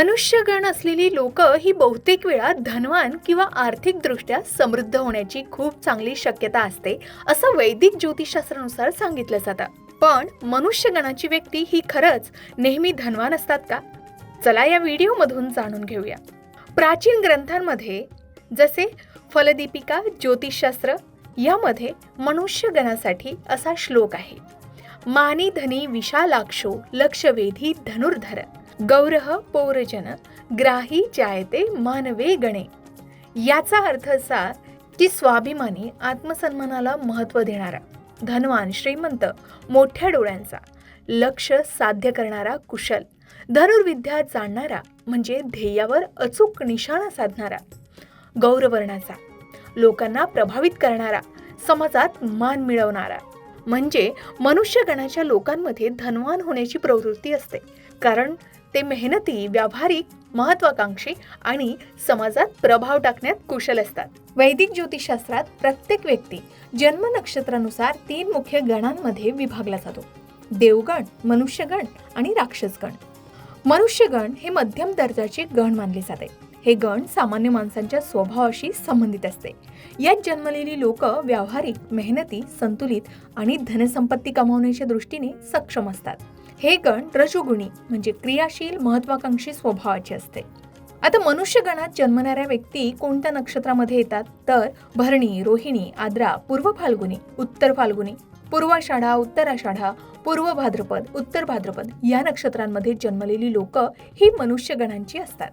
मनुष्यगण असलेली लोक ही बहुतेक वेळा धनवान किंवा आर्थिकदृष्ट्या समृद्ध होण्याची खूप चांगली शक्यता असते असं वैदिक ज्योतिषशास्त्रानुसार सांगितलं जातं. पण मनुष्यगणाची व्यक्ती ही खरंच नेहमी धनवान असतात का? चला या व्हिडिओमधून जाणून घेऊया. प्राचीन ग्रंथांमध्ये जसे फलदीपिका ज्योतिषशास्त्र यामध्ये मनुष्यगणासाठी असा श्लोक आहे. मानी धनी विशालाक्षो लक्षवेधी धनुर्धर. गौरह पौरजन ग्राही जायते मानवे गणे. याचा अर्थ असा की स्वाभिमानी आत्मसन्मानाला महत्त्व देणारा धनवान श्रीमंत मोठ्या डोळ्यांचा लक्ष साध्य करणारा कुशल धनुर्विद्या जाणणारा म्हणजे ध्येयावर अचूक निशाणा साधणारा गौरवर्णाचा लोकांना प्रभावित करणारा समाजात मान मिळवणारा म्हणजे मनुष्यगणाच्या लोकांमध्ये धनवान होण्याची प्रवृत्ती असते. कारण ते मेहनती व्यावहारिक महत्वाकांक्षी आणि समाजात प्रभाव टाकण्यात कुशल असतात. वैदिक ज्योतिषशास्त्रात प्रत्येक व्यक्ती जन्म नक्षत्रानुसार तीन मुख्य गणांमध्ये विभागला जातो. देवगण मनुष्यगण आणि राक्षसगण. मनुष्यगण हे मध्यम दर्जाचे गण मानले जाते. हे गण सामान्य माणसांच्या स्वभावाशी संबंधित असते. यात जन्मलेली लोक व्यावहारिक मेहनती संतुलित आणि धनसंपत्ती कमावण्याच्या दृष्टीने सक्षम असतात. हे गण रजोगुणी म्हणजे क्रियाशील महत्वाकांक्षी स्वभावाचे असते. आता मनुष्यगणात जन्मणाऱ्या व्यक्ती कोणत्या नक्षत्रामध्ये येतात? तर भरणी रोहिणी आद्रा पूर्व फाल्गुनी उत्तर फाल्गुनी पूर्वाषाढा उत्तराषाढा पूर्व भाद्रपद उत्तर भाद्रपद या नक्षत्रांमध्ये जन्मलेली लोक ही मनुष्यगणांची असतात.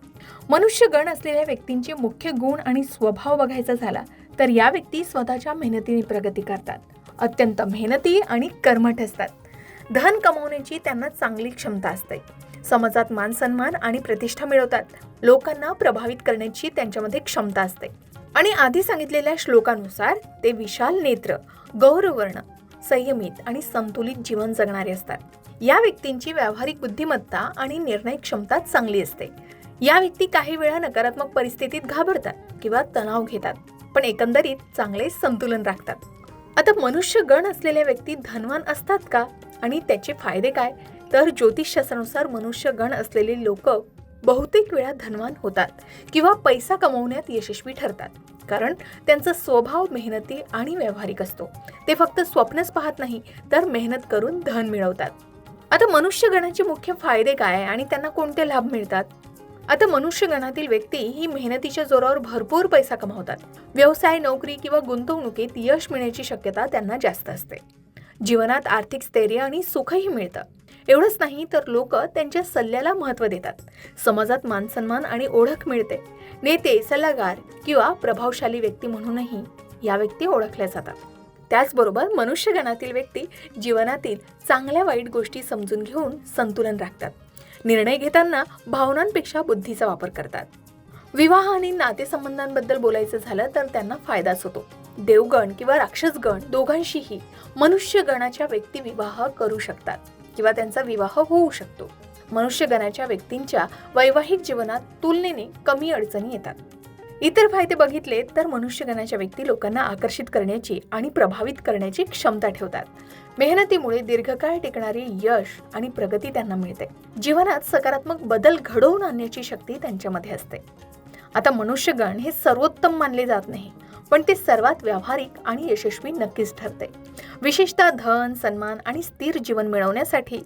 मनुष्यगण असलेल्या व्यक्तींचे मुख्य गुण आणि स्वभाव बघायचा झाला तर या व्यक्ती स्वतःच्या मेहनतीने प्रगती करतात. अत्यंत मेहनती आणि कर्मठ असतात. धन कमवण्याची त्यांना चांगली क्षमता असते. समाजात मान सन्मान आणि प्रतिष्ठा मिळवतात. लोकांना प्रभावित करण्याची त्यांच्यामध्ये क्षमता असते. आणि आधी सांगितलेल्या श्लोकानुसार ते विशाल नेत्र गौरवर्ण संयमित आणि संतुलित जीवन जगणारे असतात. या व्यक्तींची व्यावहारिक बुद्धिमत्ता आणि निर्णय क्षमता चांगली असते. या व्यक्ती काही वेळा नकारात्मक परिस्थितीत घाबरतात किंवा तणाव घेतात पण एकंदरीत चांगले संतुलन राखतात. आता मनुष्य गण असलेल्या व्यक्ती धनवान असतात का? आणि त्याचे फायदे काय? तर ज्योतिषशास्त्रानुसार मनुष्यगण असलेले लोक बहुतेक वेळा धनवान होतात किंवा पैसा कमवण्यात यशस्वी ठरतात. कारण त्यांचा स्वभाव मेहनती आणि व्यावहारिक असतो. ते फक्त स्वप्नच पाहत नाही तर मेहनत करून धन मिळवतात. आता मनुष्यगणाचे मुख्य फायदे काय आणि त्यांना कोणते लाभ मिळतात? आता मनुष्यगणातील व्यक्ती ही मेहनतीच्या जोरावर भरपूर पैसा कमावतात. व्यवसाय नोकरी किंवा गुंतवणुकीत यश मिळण्याची शक्यता त्यांना जास्त असते. जीवनात आर्थिक स्थैर्य आणि सुखही मिळतं. एवढंच नाही तर लोक त्यांच्या सल्ल्याला महत्त्व देतात. समाजात मानसन्मान आणि ओळख मिळते. नेते सल्लागार किंवा प्रभावशाली व्यक्ती म्हणूनही या व्यक्ती ओळखल्या जातात. त्याचबरोबर मनुष्यगणातील व्यक्ती जीवनातील चांगल्या वाईट गोष्टी समजून घेऊन संतुलन राखतात. निर्णय घेताना भावनांपेक्षा बुद्धीचा वापर करतात. विवाह आणि नातेसंबंधांबद्दल बोलायचं झालं तर त्यांना फायदाच होतो. देवगण किंवा राक्षसगण दोघांशीही मनुष्यगणाच्या व्यक्ती विवाह करू शकतात किंवा त्यांचा विवाह होऊ शकतो. मनुष्यगणाच्या व्यक्तींच्या वैवाहिक जीवनात तुलनेने कमी अडचणी येतात. इतर फायदे बघितले तर मनुष्यगणाच्या व्यक्ती लोकांना आकर्षित करण्याची आणि प्रभावित करण्याची क्षमता ठेवतात. मेहनतीमुळे दीर्घकाळ टिकणारे यश आणि प्रगती त्यांना मिळते. जीवनात सकारात्मक बदल घडवून आणण्याची शक्ती त्यांच्यामध्ये असते. आता मनुष्यगण हे सर्वोत्तम मानले जात नाही. पण ते सर्वात व्यावहारिक आणि यशस्वी नक्कीच ठरते. विशेषतः धन सन्मान आणि स्थिर जीवन मिळवण्यासाठी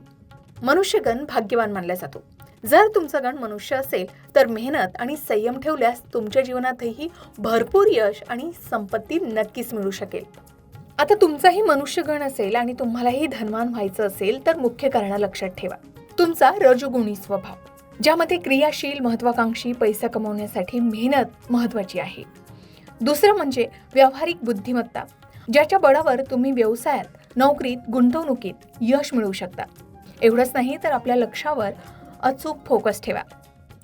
मनुष्यगण भाग्यवान मानला जातो. जर तुमचा गण मनुष्य असेल तर मेहनत आणि संयम ठेवल्यास तुमच्या जीवनातही भरपूर यश आणि संपत्ती नक्कीच मिळू शकेल. आता तुमचाही मनुष्यगण असेल आणि तुम्हालाही धनवान व्हायचं असेल तर मुख्य कारण लक्षात ठेवा. तुमचा रजोगुणी स्वभाव ज्यामध्ये क्रियाशील महत्वाकांक्षी पैसा कमवण्यासाठी मेहनत महत्वाची आहे. दुसरं म्हणजे व्यावहारिक बुद्धिमत्ता ज्याच्या बळावर तुम्ही व्यवसायात नोकरीत गुंतवणुकीत यश मिळवू शकता. एवढंच नाही तर आपल्या लक्षावर अचूक फोकस ठेवा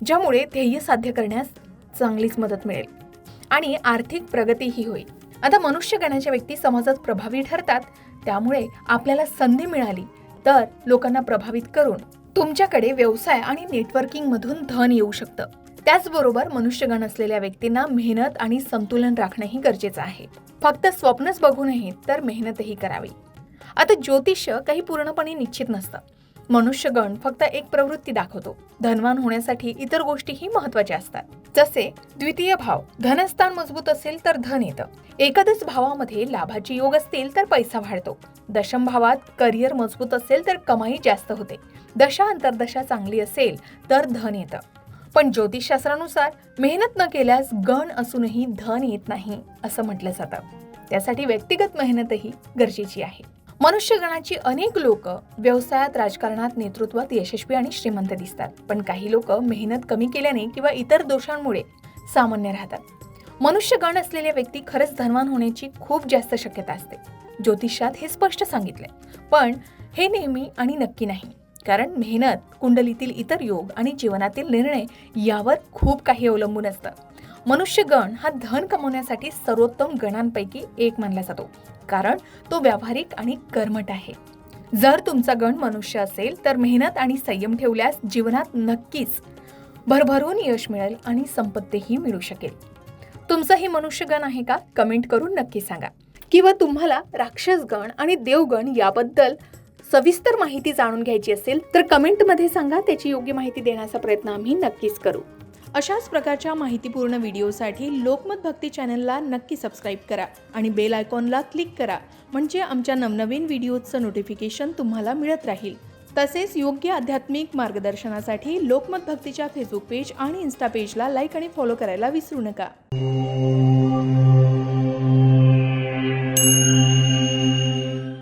ज्यामुळे ध्येय साध्य करण्यास चांगलीच मदत मिळेल. आणि आर्थिक प्रगतीही होईल. आता मनुष्यगणाच्या व्यक्ती समाजात प्रभावी ठरतात त्यामुळे आपल्याला संधी मिळाली तर लोकांना प्रभावित करून तुमच्याकडे व्यवसाय आणि नेटवर्किंगमधून धन येऊ शकतं. त्याचबरोबर मनुष्यगण असलेल्या व्यक्तींना मेहनत आणि संतुलन राखणंही गरजेचं आहे. फक्त स्वप्नच बघू नये तर मेहनतही करावी. आता ज्योतिष काही पूर्णपणे निश्चित नसतं. मनुष्यगण फक्त एक प्रवृत्ती दाखवतो. धनवान होण्यासाठी इतर गोष्टीही महत्त्वाच्या असतात. जसे द्वितीय भाव धनस्थान मजबूत असेल तर धन येतं. एकादश भावामध्ये लाभाचे योग असतील तर पैसा वाढतो. दशम भावात करिअर मजबूत असेल तर कमाई जास्त होते. दशा अंतर्दशा चांगली असेल तर धन येतं. पण ज्योतिषशास्त्रानुसार मेहनत न केल्यास गण असूनही धन येत नाही असं म्हटलं जातं. त्यासाठी व्यक्तिगत मेहनतही गरजेची आहे. मनुष्यगणाची अनेक लोक व्यवसायात राजकारणात नेतृत्वात यशस्वी आणि श्रीमंत दिसतात. पण काही लोक मेहनत कमी केल्याने किंवा इतर दोषांमुळे सामान्य राहतात. मनुष्यगण असलेल्या व्यक्ती खरंच धनवान होण्याची खूप जास्त शक्यता असते. ज्योतिषात हे स्पष्ट सांगितले पण हे नेहमी आणि नक्की नाही. कारण मेहनत कुंडलीतील इतर योग आणि जीवनातील निर्णय यावर खूप काही अवलंबून असतं. मनुष्यगण हा धन कमवण्यासाठी सर्वोत्तम गणांपैकी एक मानला जातो कारण तो व्यावहारिक आणि कर्मठ आहे. जर तुमचा गण मनुष्य असेल तर मेहनत आणि संयम ठेवल्यास जीवनात नक्कीच भरभरून यश मिळेल आणि संपत्तीही मिळू शकेल. तुमचंही मनुष्यगण आहे का? कमेंट करून नक्की सांगा. किंवा तुम्हाला राक्षसगण आणि देवगण याबद्दल सविस्तर माहिती जाणून घ्यायची असेल तर कमेंटमध्ये सांगा त्याची योग्य माहिती देण्याचा प्रयत्न आम्ही नक्कीच करू. अशाच प्रकारच्या माहितीपूर्ण व्हिडिओसाठी लोकमत भक्ती चॅनलला नक्की सबस्क्राईब करा आणि बेल आयकॉनला क्लिक करा म्हणजे आमच्या नवनवीन व्हिडिओचं नोटिफिकेशन तुम्हाला मिळत राहील. तसेच योग्य आध्यात्मिक मार्गदर्शनासाठी लोकमत भक्तीच्या फेसबुक पेज आणि इन्स्टा पेजला लाईक आणि फॉलो करायला विसरू नका.